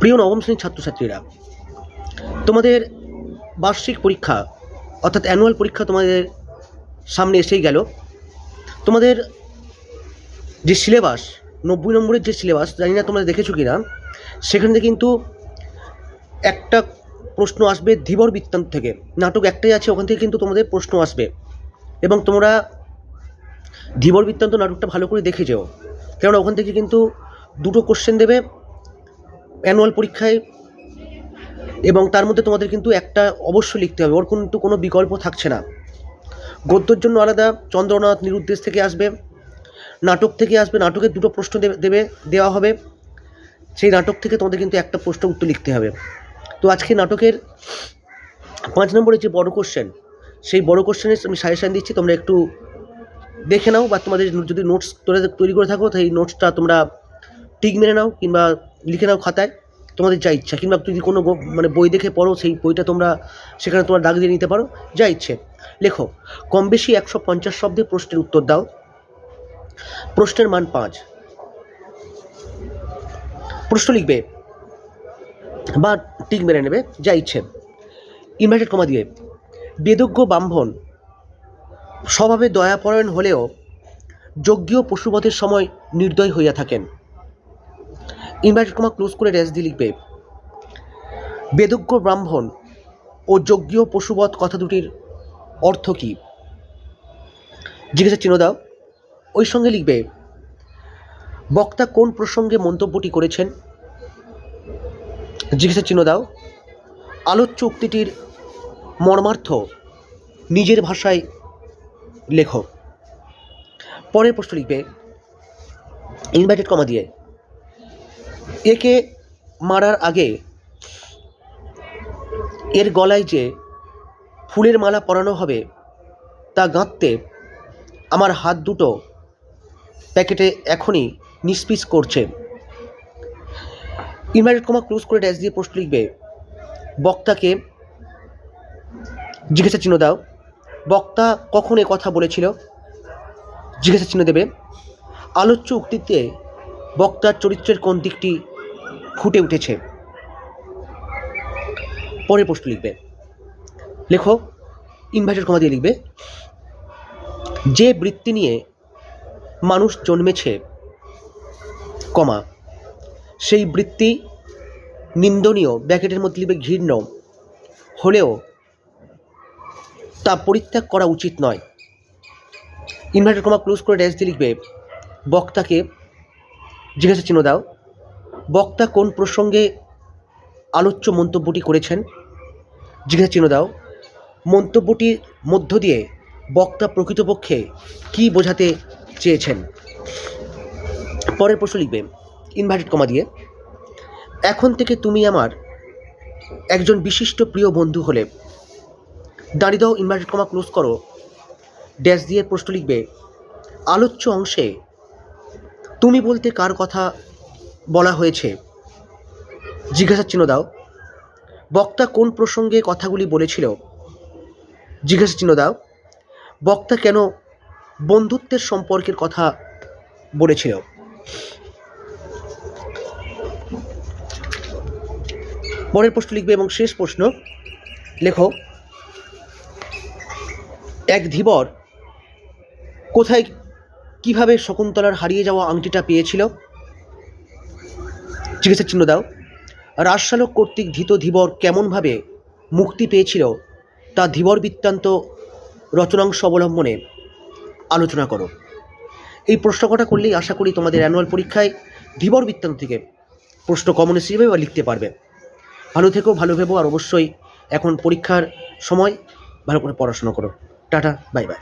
প্রিয় নবম শ্রেণির ছাত্রছাত্রীরা, তোমাদের বার্ষিক পরীক্ষা, অর্থাৎ অ্যানুয়াল পরীক্ষা তোমাদের সামনে এসেই গেল। তোমাদের যে সিলেবাস নব্বই নম্বরের যে সিলেবাস জানি না তোমরা দেখেছ কি না সেখানে কিন্তু একটা প্রশ্ন আসবে ধীবর বৃত্তান্ত থেকে। নাটক একটাই আছে, ওখান থেকে কিন্তু তোমাদের প্রশ্ন আসবে। এবং তোমরা ধীবর বৃত্তান্ত নাটকটা ভালো করে দেখে যেও। কেননা ওখান থেকে কিন্তু দুটো কোশ্চেন দেবে। অ্যানুয়াল পরীক্ষায়, এবং তার মধ্যে তোমাদের কিন্তু একটা অবশ্যই লিখতে হবে, ওর কিন্তু কোনো বিকল্প থাকছে না। গদ্যর জন্য আলাদা চন্দ্রনাথ নিরুদ্দেশ থেকে আসবে, নাটক থেকে আসবে নাটকের দুটো প্রশ্ন দেবে, দেওয়া হবে। সেই নাটক থেকে তোমাদের কিন্তু একটা প্রশ্ন উত্তর লিখতে হবে। তো আজকে নাটকের পাঁচ নম্বরের যে বড় কোশ্চেন সেই বড় কোশ্চেনের আমি সাজেশান দিচ্ছি, তোমরা একটু দেখে নাও, বা তোমাদের যদি নোটস তোরা তৈরি করে থাকো তাই নোটসটা তোমরা টিক মেরে নাও, কিংবা লিখে নাও খাতায়। তোমাদের যা ইচ্ছা, কিংবা যদি কোনো মানে বই দেখে পড়ো, সেই বইটা তোমরা সেখানে তোমরা দাগ দিয়ে নিতে পারো, যা ইচ্ছে। লেখো, কম বেশি একশো পঞ্চাশ শব্দে প্রশ্নের উত্তর দাও। প্রশ্নের মান পাঁচ। প্রশ্ন লিখবে বা টিক মেরে নেবে, যা ইচ্ছে। ইনভার্টেড কমা দিয়ে, বেদজ্ঞ ব্রাহ্মণ, স্বভাবে দয়াপরায়ণ হলেও যজ্ঞ পশুবধের সময় নির্দয় হইয়া থাকেন। ইনভার্টেড কমা ক্লোজ করে রেস দিয়ে লিখবে, বেদজ্ঞ ব্রাহ্মণ ও যজ্ঞ পশুবধ কথা দুটির অর্থ কী? জিজ্ঞাসা চিহ্ন দাও। ওই সঙ্গে লিখবে, বক্তা কোন প্রসঙ্গে মন্তব্যটি করেছেন? জিজ্ঞাসা চিহ্ন দাও। আলোচ্য উক্তিটির মর্মার্থ নিজের ভাষায় লেখো। পরের প্রশ্ন লিখবে, ইনভাইটেড কমা দিয়ে। একে মারার আগে এর গলায় যে ফুলের মালা পরানো হবে, তা গাঁথতে আমার হাত দুটো প্যাকেটে এখনই নিষ্পিস করছে। ইনভাইটেড কমা ক্লোজ করে ড্যাশ দিয়ে পোস্ট লিখবে, বক্তাকে জিজ্ঞাসা চিহ্ন দাও। বক্তা কখন এ কথা বলেছিল? জিজ্ঞাসা চিহ্ন দেবে। আলোচ্য উক্তিতে বক্তার চরিত্রের কোন দিকটি ফুটে উঠেছে। পরের প্রশ্ন লিখবে। লেখো ইনভাইটেড কমা দিয়ে লিখবে, যে বৃত্তি নিয়ে মানুষ জন্মেছে, কমা, সেই বৃত্তি নিন্দনীয়, ব্যাকেটের মধ্যে লিখবে ঘৃণ্য, হলেও তা পরিত্যাগ করা উচিত নয়। ইনভার্টার কমা ক্লোজ করে ড্যাশ দিয়ে লিখবে, বক্তাকে জিজ্ঞাসা চিহ্ন দাও। বক্তা কোন প্রসঙ্গে আলোচ্য মন্তব্যটি করেছেন? জিজ্ঞাসা চিহ্ন দাও। মন্তব্যটির মধ্য দিয়ে বক্তা প্রকৃতপক্ষে কী বোঝাতে চেয়েছেন? পরের প্রশ্ন লিখবে ইনভার্টেড কমা দিয়ে, এখন থেকে তুমি আমার একজন বিশিষ্ট প্রিয় বন্ধু হলে দাঁড়িয়ে দাও ইনভার্টেড কমা ক্লোজ করো। ড্যাশ দিয়ে প্রশ্ন লিখবে, আলোচ্য অংশে তুমি বলতে কার কথা বলা হয়েছে। জিজ্ঞাসা চিহ্ন দাও। বক্তা কোন প্রসঙ্গে কথাগুলি বলেছিল? জিজ্ঞাসা চিহ্ন দাও। বক্তা কেন বন্ধুত্বের সম্পর্কের কথা বলেছিল? পরের প্রশ্ন লিখবে এবং শেষ প্রশ্ন। লেখো, এক ধীবর, কোথায়, কীভাবে শকুন্তলার হারিয়ে যাওয়া আংটিটা পেয়েছিল? জিজ্ঞাসা চিহ্ন দাও। রাজশালক কর্তৃক ধৃত ধীবর কেমনভাবে মুক্তি পেয়েছিল, তা ধীবর বৃত্তান্ত রচনাংশ অবলম্বনে আলোচনা করো। এই প্রশ্ন কটা করলেই আশা করি তোমাদের অ্যানুয়াল পরীক্ষায় ধীবর বৃত্তান্ত থেকে প্রশ্ন কমন হিসেবে বা লিখতে পারবে। ভালো থেকো, ভালো ভেবো, আর অবশ্যই এখন পরীক্ষার সময় ভালো করে পড়াশোনা করো। Tata bye bye